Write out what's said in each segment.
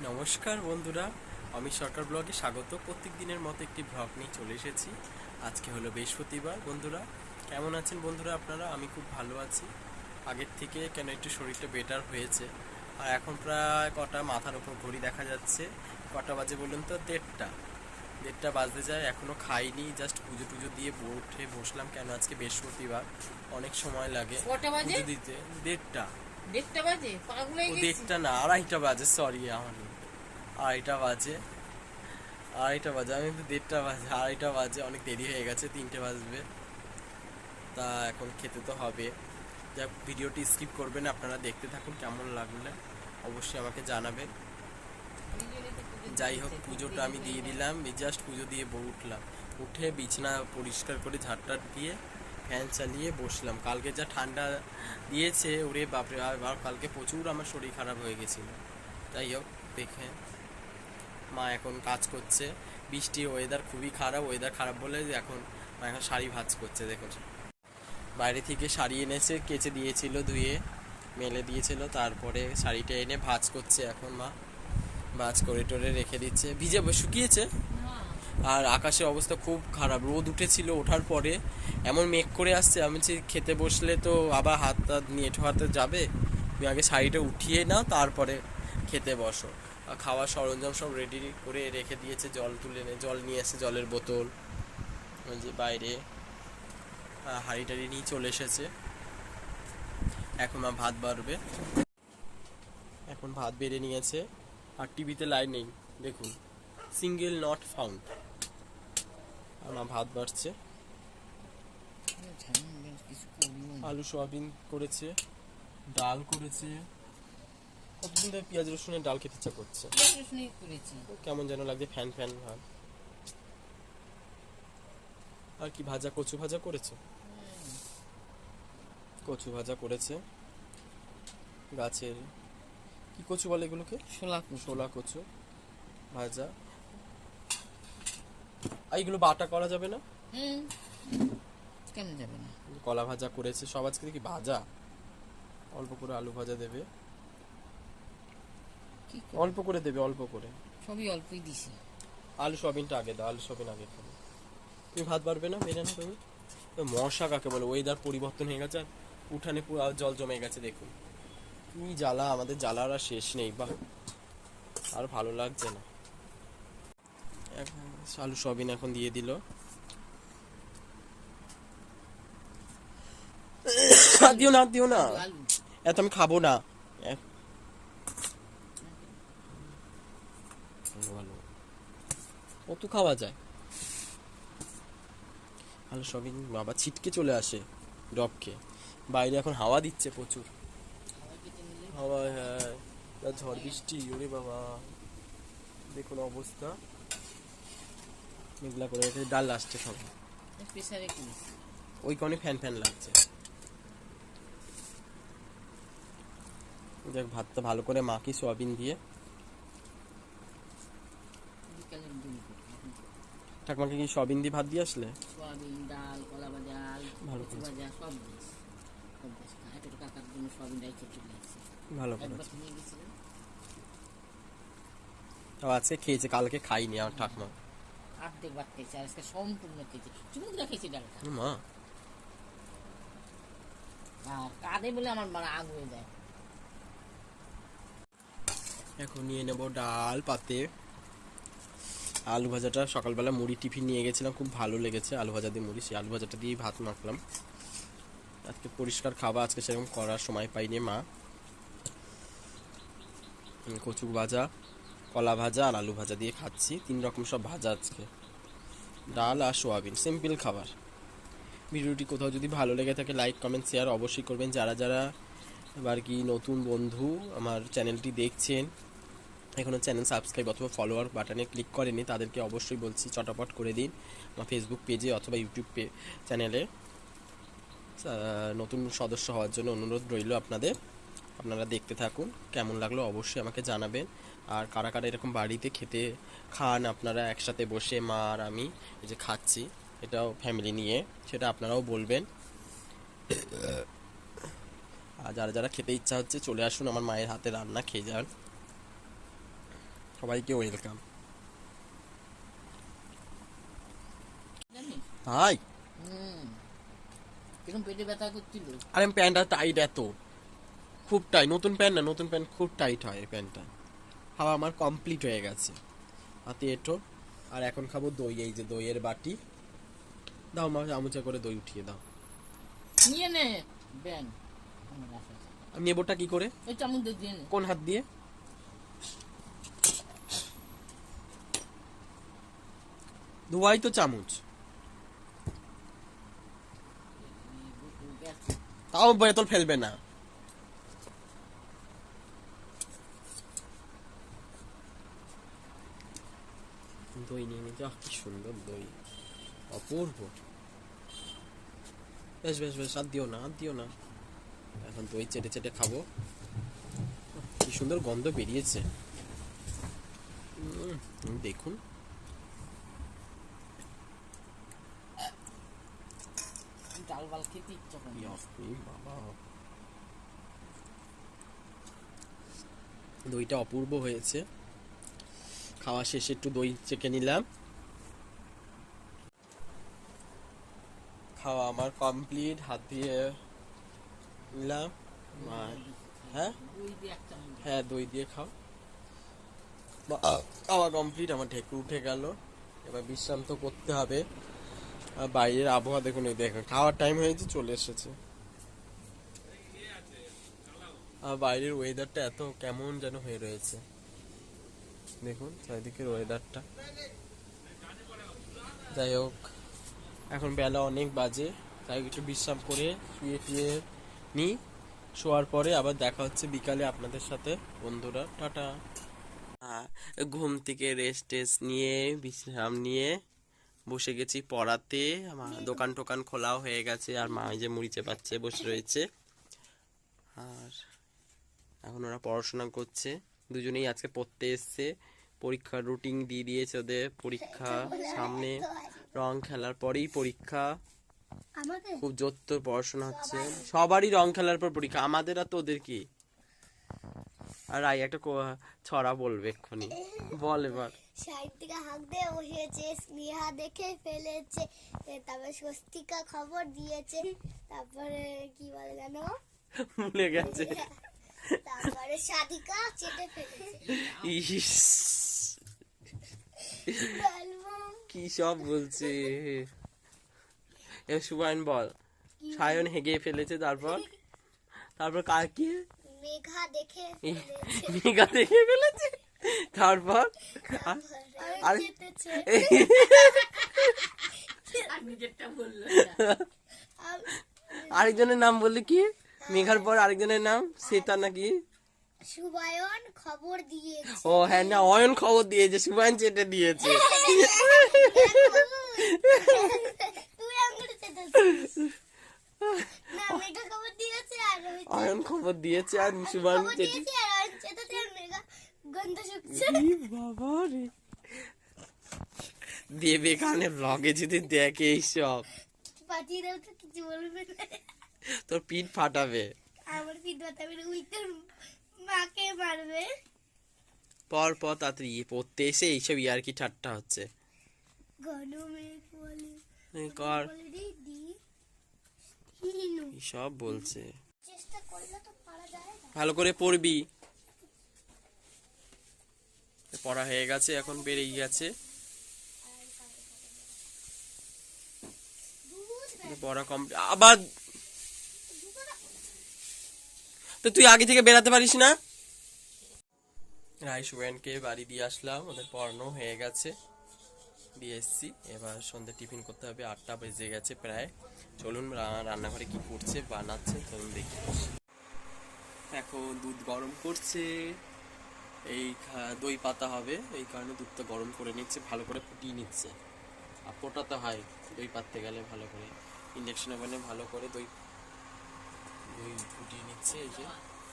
নমস্কার বন্ধুরা আমি সরকার ব্লগে স্বাগত। প্রত্যেক দিনের মতো একটি ব্লগ নিয়ে চলে এসেছি। আজকে হলো বৃহস্পতিবার বন্ধুরা। কেমন আছেন বন্ধুরা আপনারা? আমি খুব ভালো আছি। আগের থেকে কেন একটু শরীরটা বেটার হয়েছে। আর এখন প্রায় কটা মাথার ওপর ঘড়ি দেখা যাচ্ছে। কটা বাজে বলুন তো? দেড়টা। দেড়টা বাজতে যায় এখনও খাইনি। জাস্ট পুজো টুজো দিয়ে উঠে বসলাম কেন আজকে বৃহস্পতিবার। অনেক সময় লাগে পুজো দিতে। দেড়টা। দেড়টা বাজে? পাগল হয়ে গেছি। দেড়টা না আড়াইটা বাজে সরি আমার আড়াইটা বাজে। আড়াইটা বাজে আমি তো দেড়টা বাজে আড়াইটা বাজে অনেক দেরি হয়ে গেছে তিনটে বাজবে। তা এখন খেতে তো হবে। যাক ভিডিওটি স্কিপ করবেন আপনারা দেখতে থাকুন কেমন লাগলে। অবশ্যই আমাকে জানাবেন। যাই হোক পুজোটা আমি দিয়ে দিলাম। জাস্ট পুজো দিয়ে উঠলাম। উঠে বিছানা পরিষ্কার করে ঝাড়টাট দিয়ে ফ্যান চালিয়ে বসলাম। কালকে যা ঠান্ডা দিয়েছে, ওরে বাপরে, আর কালকে প্রচুর আমার শরীর খারাপ হয়ে গেছিল। যাই হোক, দেখে মা এখন কাজ করছে। বৃষ্টি ওয়েদার খুবই খারাপ ওয়েদার খারাপ বলে এখন মা এখন শাড়ি ভাজ করছে, দেখুন। বাইরে থেকে শাড়ি এনেছে, কেচে দিয়েছিল ধুয়ে, মেলে দিয়েছিল, তারপরে শাড়িটা এনে ভাজ করছে এখন মা। ভাজ করে টোরে রেখে দিচ্ছে। ভিজে শুকিয়েছে? আর আকাশের অবস্থা খুব খারাপ। রোদ উঠেছিল, ওঠার পরে এমন মেঘ করে আসছে, আমি বলছি খেতে বসলে তো আবার হাত টাত নিয়ে এঁঠো হাতে যাবে। তুমি আগে শাড়িটা উঠিয়ে নাও, তারপরে খেতে বসো। খাওয়ার সরঞ্জাম সব রেডি করে রেখে দিয়েছে, জল তুলে নে, জল নিয়ে এসে জলের বোতল। যে বাইরে হাঁড়ি টাড়ি নিয়ে চলে এসেছে। এখন মা ভাত বাড়বে। এখন ভাত বেড়ে নিয়েছে। আর টিভিতে লাইন নেই, দেখুন। সিঙ্গেল নট ফাউন্ড মা ভাত বাড়ছে। না। আলু সয়াবিন করেছে ডাল করেছে। কতদিন ধরে পেঁয়াজ রসুনের ডাল খেতে ইচ্ছা করছে? কেমন যেন লাগছে ফ্যান ফ্যান ভাব। আর কি ভাজা কচু ভাজা করেছে? কচু ভাজা করেছে। গাছের কি কচু বলে এগুলোকে? শোলা শোলা কচু ভাজা। এগুলো বাটা করা যাবে না? হুম। কেন যাবে না? কলা ভাজা করেছে সব আজকে কি ভাজা। অল্প করে আলু ভাজা দেবে। কি অল্প করে দেবে অল্প করে। সবই অল্পই দিছি। আলু সয়াবিনটা আগে দাও আলু সয়াবিন আগে খাবে। তুমি ভাত পারবে না বেরে না তুমি মশা কাকে বলে? ওয়েদার পরিবর্তন হয়ে গেছে আর উঠানে পুরো জল জমে গেছে দেখুন। কি জ্বালা আমাদের জ্বালার আর শেষ নেই বাহ। আর ভালো লাগছে না। আলু সয়াবিন এখন দিয়ে দিল। দিও না দিও না। এত আমি খাব না। কত খাওয়া যায়? আলু সবই বাবা ছিটকে চলে আসে ডবকে বাইরে এখন হাওয়া দিচ্ছে প্রচুর। হাওয়া হ্যাঁ ঝড় বৃষ্টি, ওরে বাবা। দেখুন অবস্থা। মেঘলা করে রেখে ডাল আসছে সব। প্রেসারে ওই কারণে ফ্যান ফ্যান লাগছে। দেখ ভাতটা ভালো করে মাখি সোয়াবিন দিয়ে। করি। ঠাকুমাকে কি সোয়াবিন দিয়ে ভাত দিয়ে আসলে? সোয়াবিন ডাল কলা ভাজা ভালো। ভাজা সব তাও আজকে খেয়েছে কালকে খাইনি আমার ঠাকুমা। ভাত খেয়েছি আর আজকে সম্পূর্ণ খেয়েছি খেয়েছি ডালটা। মা। আর কাঁদে বলে আমার আগ হয়ে যায়। এখন নিয়ে নেব ডাল পাতে। আলু ভাজাটা সকালবেলা মুড়ি টিফিন নিয়ে গেছিলাম খুব ভালো লেগেছে আলু ভাজা দিয়ে মুড়ি। সেই আলু ভাজাটা দিয়ে ভাত মাখলাম। আজকে পরিষ্কার খাওয়া আজকে সেরকম করার সময় পাইনি মা। কচু ভাজা। কলা ভাজা আর আলু ভাজা দিয়ে খাচ্ছি। তিন রকম সব ভাজা আজকে। ডাল আর সোয়াবিন, সিম্পল খাবার। ভিডিওটি কোথাও যদি ভালো লেগে থাকে, লাইক, কমেন্ট, শেয়ার অবশ্যই করবেন। যারা যারা এবার কি নতুন বন্ধু আমার চ্যানেলটি দেখছেন এখনও চ্যানেল সাবস্ক্রাইব অথবা ফলোয়ার বাটনে ক্লিক করেনি তাদেরকে অবশ্যই বলছি, চটাপট করে দিন আমার ফেসবুক পেজে অথবা ইউটিউব চ্যানেলে নতুন সদস্য হওয়ার জন্য অনুরোধ রইল আপনাদের। আপনারা দেখতে থাকুন কেমন লাগল অবশ্যই আমাকে জানাবেন। আর কারা কারা এরকম বাড়িতে খেতে খান আপনারা একসাথে বসে মা আর আমি এই যে খাচ্ছি এটাও ফ্যামিলি নিয়ে সেটা আপনারাও বলবেন। আর যারা যারা খেতে ইচ্ছা হচ্ছে চলে আসুন আমার মায়ের হাতে রান্না খেয়ে যান। সবাইকে ওয়েলকাম হুম। কীরকম পেটে ব্যথা করছিল? আরে প্যান্টটা টাইট এত। খুব টাইট নতুন প্যান্ট না নতুন প্যান্ট খুব টাইট হয় এই প্যান্টটা খাওয়া আমার কমপ্লিট হয়ে গেছে। হাতে এটো আর এখন খাব দই এই যে দইয়ের বাটি। দাও মা চামচা করে দই উঠিয়ে দাও। নিয়ে নে ব্যান। আমি নেবোটা কি করে? ওই চামচ দিয়ে নে। কোন হাত দিয়ে? ধোয়াই তো চামচ। তাও বোতল ফেলবে না। দই নিয়ে নিতে। আহ, কি সুন্দর দই। অপূর্ব। বেশ বেশ বেশ আর দিও না আর দিও না। এখন দই চেটে চেটে খাব। কি সুন্দর গন্ধ বেরিয়েছে। দেখুন। ডাল বাল খেতে ইচ্ছা করে বাবা। দইটা অপূর্ব হয়েছে। খাওয়া শেষে, একটু দই চেকে নিলাম। খাওয়া আমার কমপ্লিট হাত দিয়ে নিলাম। হ্যাঁ। হ্যাঁ দই দিয়ে খাও। খাওয়া কমপ্লিট আমার ঢেকুর উঠে গেল। এবার বিশ্রাম তো করতে হবে। আর বাইরের আবহাওয়া দেখুন, এই দেখুন, খাওয়ার টাইম হয়েছে চলে এসেছে। আর বাইরের ওয়েদারটা এত কেমন যেন হয়ে রয়েছে। দেখুন চারিদিকের ওয়েদারটা যাই হোক এখন বেলা অনেক বাজে, তাই একটু বিশ্রাম করে শুয়ে টুয়ে নিই। শোয়ার পরে আবার দেখা হচ্ছে বিকালে আপনাদের সাথে। বন্ধুরা, টাটা। ঘুম থেকে রেস্ট টেস্ট নিয়ে, বিশ্রাম নিয়ে বসে গেছি পড়াতে। আমার দোকান টোকান খোলাও হয়ে গেছে, আর মা যে মুড়ি চেপাচ্ছে, বসে রয়েছে। আর এখন ওরা পড়াশোনা করছে। দুজনেই আজকে পড়তে এসছে। পরীক্ষার রুটিন দিয়ে দিয়েছে ওদের। পরীক্ষা সামনে রং খেলার পরেই পরীক্ষা। খুব জোর পড়াশোনা হচ্ছে। সবারই রং খেলার পর পরীক্ষা। আমাদের আর তো ওদের কি? আর আই একটা ছড়া বলবে এক্ষুনি। বল এবার। সাইড থেকে হাঁক দিয়ে বসিয়েছে স্নেহা দেখে ফেলেছে তারপরে স্বস্তিকা খবর দিয়েছে তারপরে কি বলে জানো ভুলে গেছে। তারপরে সাধিকা চেটে ফেলেছে। ইস। কি সব বলছে? এ সুবাইন বল। সায়ন হেগে ফেলেছে তারপর? তারপর কার কি? মেঘা দেখে ফেলেছে। মেঘা দেখে ফেলেছে? তারপর? আর- আরেকজনের নাম বললি কি? মেঘার পর আরেকজনের নাম? সেটা নাকি? সুবায়ন খবর দিয়েছে। ও হ্যাঁ না অয়ন খবর দিয়েছে সুবাইন চেটে দিয়েছে। অয়ন খবর দিয়েছে আর খবর চেটে বাবা রে। দেবে কানে ব্লগে যদি দেখে এইসব। পাঠিয়ে দাও তো কিছু বলবে না। তোর পিঠ ফাটাবে। আমার পিঠ বাতাবে উল্টে মাকে মারবে। পর পর তাড়াতাড়ি ইয়ে পড়তে এসে এইসব ইয়ার্কি ঠাট্টা হচ্ছে। কর। সব বলছে। ভালো করে পড়বি। পড়া হয়ে গেছে এখন বেরিয়ে গেছে। পড়া কমপ্লিট আবার তো তুই আগে থেকে বেরাতে পারিস না? রাইস ওয়েনকে বাড়ি দিয়ে আসলাম, ওদের পড়ানো হয়ে গেছে। দিয়ে এসছি, এবার সন্ধ্যে টিফিন করতে হবে, আটটা বেজে গেছে প্রায়। চলুন রান্নাঘরে কি করছে বানাচ্ছে, চলুন দেখি। এখন দুধ গরম করছে। এই দই পাতা হবে, এই কারণে দুধটা গরম করে নিচ্ছে, ভালো করে ফুটিয়ে নিচ্ছে। আর ফোটাতে হয়, দই পাততে গেলে ভালো করে। ইন্ডাকশন ওভেনে ভালো করে দই দই ফুটিয়ে নিচ্ছে এই যে।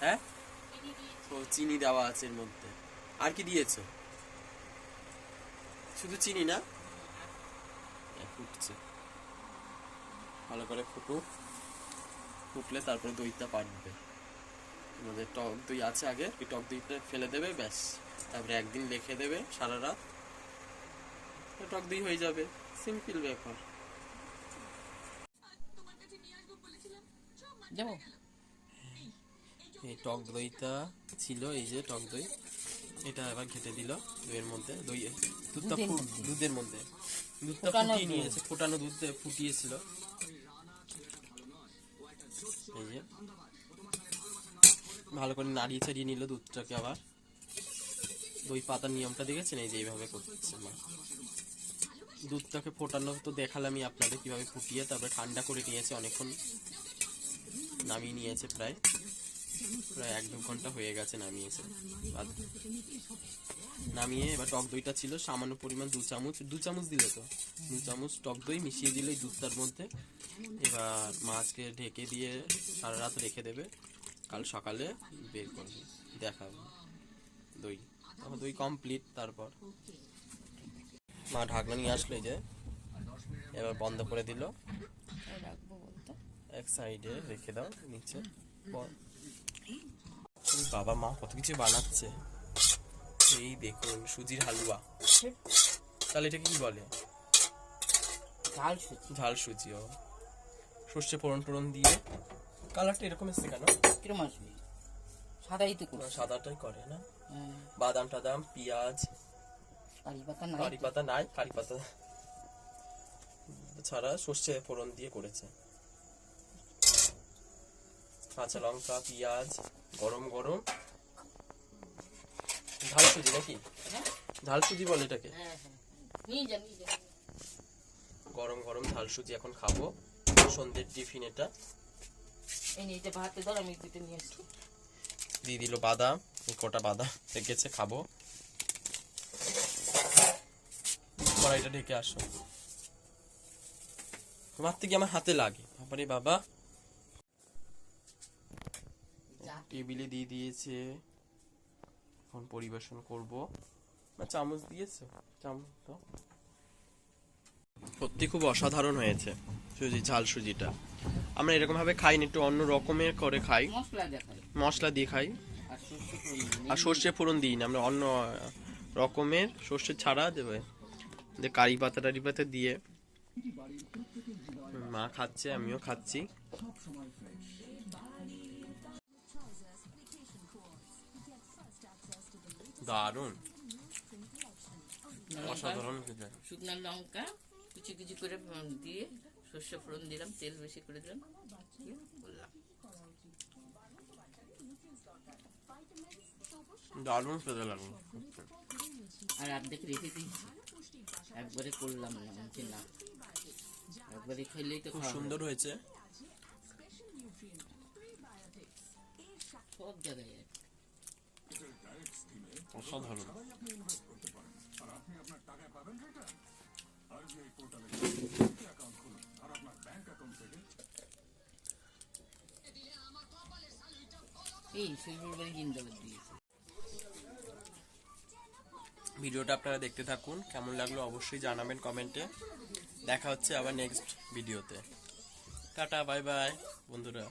হ্যাঁ? ও চিনি দেওয়া আছে এর মধ্যে। আর কি দিয়েছ? শুধু চিনি না? হ্যাঁ, ফুটছে। ভালো করে ফুটুক। ফুটলে তারপরে দইটা পাটবে। আমাদের টক দই আছে আগে ওই টক দইটা ফেলে দেবে ব্যাস। তারপরে একদিন রেখে দেবে সারা রাত। টক দই হয়ে যাবে। সিম্পল ব্যাপার। যাব। এই টক দইটা ছিল এই যে টক দই এটা এবার ঘেটে দিল দইয়ের মধ্যে দই দুধটা দুধের মধ্যে? দুধটা ফুটিয়ে নিয়েছে ফোটানো দুধ ফুটিয়েছিল। এই যে। ভালো করে নাড়িয়ে ছাড়িয়ে নিল দুধটাকে আবার। দই পাতার নিয়মটা দেখেছেন? এই যে এইভাবে করছে মা। দুধটাকে ফোটানো তো দেখালামই আপনাদের কীভাবে ফুটিয়ে তারপরে ঠান্ডা করে নিয়েছে অনেকক্ষণ নামিয়ে নিয়েছে প্রায়। প্রায় এক দু ঘণ্টা হয়ে গেছে নামিয়েছে। নামিয়ে এবার টক দইটা ছিল সামান্য পরিমাণ দু চামচ। দু চামচ দিলে তো। দু চামচ টক দই মিশিয়ে দিলে দুধটার মধ্যে। এবার মাছকে ঢেকে দিয়ে সারা রাত রেখে দেবে। কাল সকালে বের করবে। দেখাবে দই। তখন দই কমপ্লিট তারপর। মা ঢাকনা নিয়ে আসলো যে। এবার বন্ধ করে দিল। এক সাইডে রেখে দাও নিচে। বাবা মা কত কিছু বানাচ্ছে। এই দেখুন সুজির হালুয়া। তাহলে এটা কি বলে? ঝাল সুচি ঝাল সুজি ও। সর্ষে ফোড়ন টোড়ন দিয়ে। কালারটা এরকম এসছে কেন? কিরম আসবে? সাদাই তো করো সাদাটাই করে না। হ্যাঁ। বাদাম টাদাম পেঁয়াজ। কারি পাতা নাই। কারি পাতা নাই কারি পাতা ছাড়া সর্ষে ফোড়ন দিয়ে করেছে। কাঁচা লঙ্কা পেঁয়াজ গরম গরম। ঝাল সুজি নাকি? হ্যাঁ। ঝাল সুজি বলে এটাকে। হ্যাঁ হ্যাঁ। গরম গরম ঝাল সুজি এখন খাব। সন্ধ্যের টিফিন এটা। দিয়ে দিল বাদাম কটা বাদাম রেখেছে খাব। কড়াইটা ঢেকে আসো। তোমার থেকে আমার হাতে লাগে। বাবারে বাবা যা। টেবিলে দিয়ে দিয়েছে। এখন পরিবেশন করব। না চামচ দিয়েছে। চামচ তো সত্যি খুব অসাধারণ হয়েছে সুজি ঝাল সুজিটা। আমরা এরকম ভাবে খাই না একটু অন্য রকমের করে খাই। মশলা দিয়ে খাই। আর সর্ষে আর সর্ষে ফোড়ন দিই না আমরা অন্য রকমের সর্ষে ছাড়া দেবে। যে কারি পাতা টারি পাতা দিয়ে। মা খাচ্ছে আমিও খাচ্ছি। দারুণ। অসাধারণ খেতে। শুকনো লঙ্কা কুচি কুচি করে দিয়ে সর্ষে ফোড়ন দিলাম তেল বেশি করে দিলাম করলাম। দারুণ খেতে লাগল। আর অর্ধেক রেখে দিয়েছি। একবারে করলাম না না। একবারে খেলেই তো খুব সুন্দর হয়েছে। সব জায়গায়। অসাধারণ। এই জিন্দাবাদ দিয়েছে। ভিডিওটা আপনারা দেখতে থাকুন কেমন লাগল অবশ্যই জানাবেন কমেন্টে। দেখা হচ্ছে আবার নেক্সট ভিডিওতে টাটা বাই বাই বন্ধুরা।